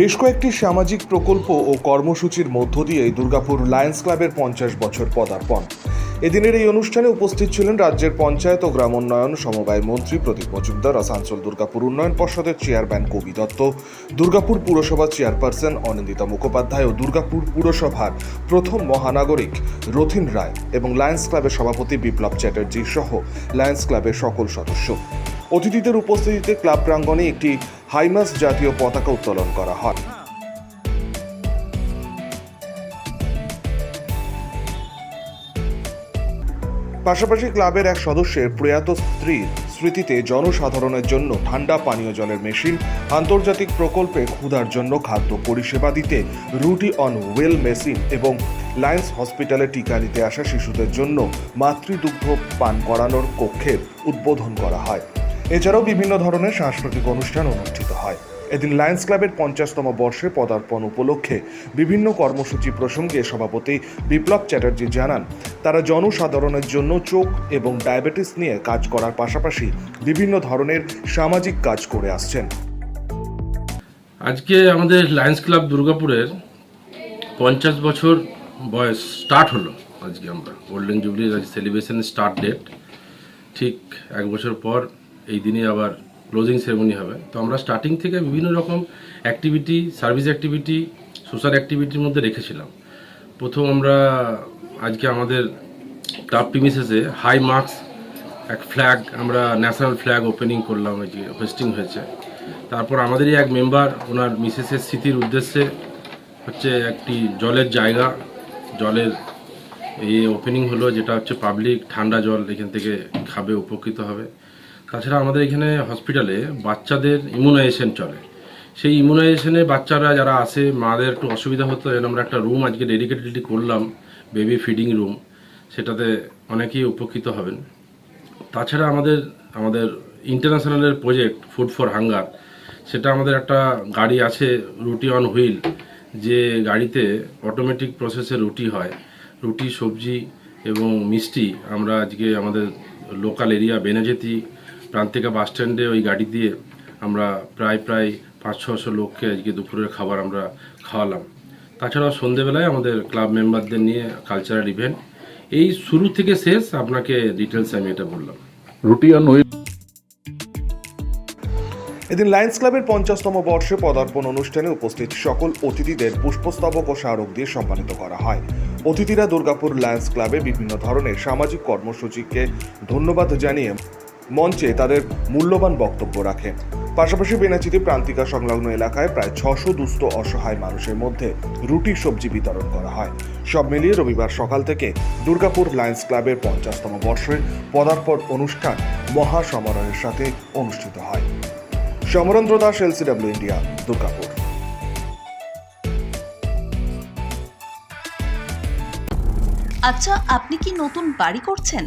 বেশ কয়েকটি সামাজিক প্রকল্প ও কর্মসূচির মধ্য দিয়ে দুর্গাপুর লায়ন্স ক্লাবের পঞ্চাশ বছর পদার্পণ। এদিনের এই অনুষ্ঠানে উপস্থিত ছিলেন রাজ্যের পঞ্চায়েত ও গ্রামোন্নয়ন সমবায় মন্ত্রী প্রদীপ মজুমদার, আসানসোল দুর্গাপুর উন্নয়ন পর্ষদের চেয়ারম্যান কবি দত্ত, দুর্গাপুর পুরসভা চেয়ারপারসন অনিন্দিতা মুখোপাধ্যায় ও দুর্গাপুর পুরসভার প্রথম মহানাগরিক রথিন রায় এবং লায়ন্স ক্লাবের সভাপতি বিপ্লব চ্যাটার্জি সহ লায়ন্স ক্লাবের সকল সদস্য। অতিথিদের উপস্থিতিতে ক্লাব প্রাঙ্গণে একটি হাইমাস জাতীয় পতাকা উত্তোলন করা হয়। পাশাপাশি ক্লাবের এক সদস্যের প্রয়াত স্ত্রীর স্মৃতিতে জনসাধারণের জন্য ঠান্ডা পানীয় জলের মেশিন, আন্তর্জাতিক প্রকল্পে ক্ষুধার জন্য খাদ্য পরিষেবা দিতে, রুটি অন ওয়েল মেশিন এবং লায়েন্স হসপিটালে টিকা নিতে আসা শিশুদের জন্য মাতৃদুগ্ধ পান করানোর কক্ষের উদ্বোধন করা হয়। এছাড়াও বিভিন্ন ধরনের সাংস্কৃতিক অনুষ্ঠান অনুষ্ঠিত হয়। এদিন লায়ন্স ক্লাবের পঞ্চাশতম বর্ষে পদার্পণ উপলক্ষে বিভিন্ন কর্মসূচি প্রসঙ্গে সভাপতি বিপ্লব চ্যাটার্জি জানান, তারা জনসাধারণের জন্য চোখ এবং ডায়াবেটিস নিয়ে কাজ করার পাশাপাশি বিভিন্ন ধরনের সামাজিক কাজ করে আসছেন। আজকে আমাদের লায়ন্স ক্লাব দুর্গাপুরের পঞ্চাশ বছর বয়স স্টার্ট হলো আজকে আমরা। গোল্ডেন জুবলির আজ সেলিব্রেশন স্টার্ট ডেট ঠিক এক বছর পর এই দিনে আবার ক্লোজিং সেরেমনি হবে। তো আমরা স্টার্টিং থেকে বিভিন্ন রকম অ্যাক্টিভিটি সার্ভিস অ্যাক্টিভিটি সোশ্যাল অ্যাক্টিভিটির মধ্যে রেখেছিলাম। প্রথম আমরা আজকে আমাদের ক্লাব প্রিমিসেসে হাই মার্কস এক ফ্ল্যাগ আমরা ন্যাশনাল ফ্ল্যাগ ওপেনিং করলাম আজকে হোস্টিং হয়েছে। তারপর আমাদেরই এক মেম্বার ওনার মিসেসের স্মৃতির উদ্দেশ্যে হচ্ছে একটি জলের জায়গা, জলের এই ওপেনিং হলো, যেটা হচ্ছে পাবলিক ঠান্ডা জল এখান থেকে খাবে, উপকৃত হবে। তাছাড়া আমাদের এখানে হসপিটালে বাচ্চাদের ইমিউনাইজেশন চলে। সেই ইমিউনাইজেশনে বাচ্চারা যারা আসে মাদের একটু অসুবিধা হতো এর আমরা একটা রুম আজকে ডেডিকেটেডলি করলাম বেবি ফিডিং রুম সেটাতে অনেকেই উপকৃত হবেন। তাছাড়া আমাদের আমাদের ইন্টারন্যাশনালের প্রজেক্ট ফুড ফর হাঙ্গার সেটা আমাদের একটা গাড়ি আছে, রুটি অন হুইল যে গাড়িতে অটোমেটিক প্রসেসে রুটি হয়। রুটি, সবজি এবং মিষ্টি আমরা আজকে আমাদের local area Benachity Prantika bus স্ট্যান্ডে ওই গাড়ি দিয়ে আমরা প্রায় প্রায় পাঁচ ছশো লোককে আজকে দুপুরের খাবার আমরা খাওয়ালাম। তাছাড়াও সন্ধেবেলায় আমাদের ক্লাব মেম্বারদের নিয়ে কালচারাল ইভেন্ট। এই শুরু থেকে শেষ আপনাকে ডিটেলস আমি এটা বললাম। রুটি অন হুইল এদিন লায়ন্স ক্লাবের পঞ্চাশতম বর্ষে পদার্পণ অনুষ্ঠানে উপস্থিত সকল অতিথিদের পুষ্পস্তবক ও স্মারক দিয়ে সম্মানিত করা হয়। অতিথিরা দুর্গাপুর লায়ন্স ক্লাবে বিভিন্ন ধরনের সামাজিক কর্মসূচিকে ধন্যবাদ জানিয়ে মঞ্চে তাদের মূল্যবান বক্তব্য রাখে। পাশাপাশি বেনাচিতে প্রান্তিকা সংলগ্ন এলাকায় প্রায় ছশো দুস্থ অসহায় মানুষের মধ্যে রুটি সবজি বিতরণ করা হয়। সব মিলিয়ে রবিবার সকাল থেকে দুর্গাপুর লায়ন্স ক্লাবের পঞ্চাশতম বর্ষের পদার্পণ অনুষ্ঠান মহা সমারোহের সাথে অনুষ্ঠিত হয়। Samarendra Das LCW India, Durgapur. আচ্ছা আপনি কি নতুন বাড়ি করছেন?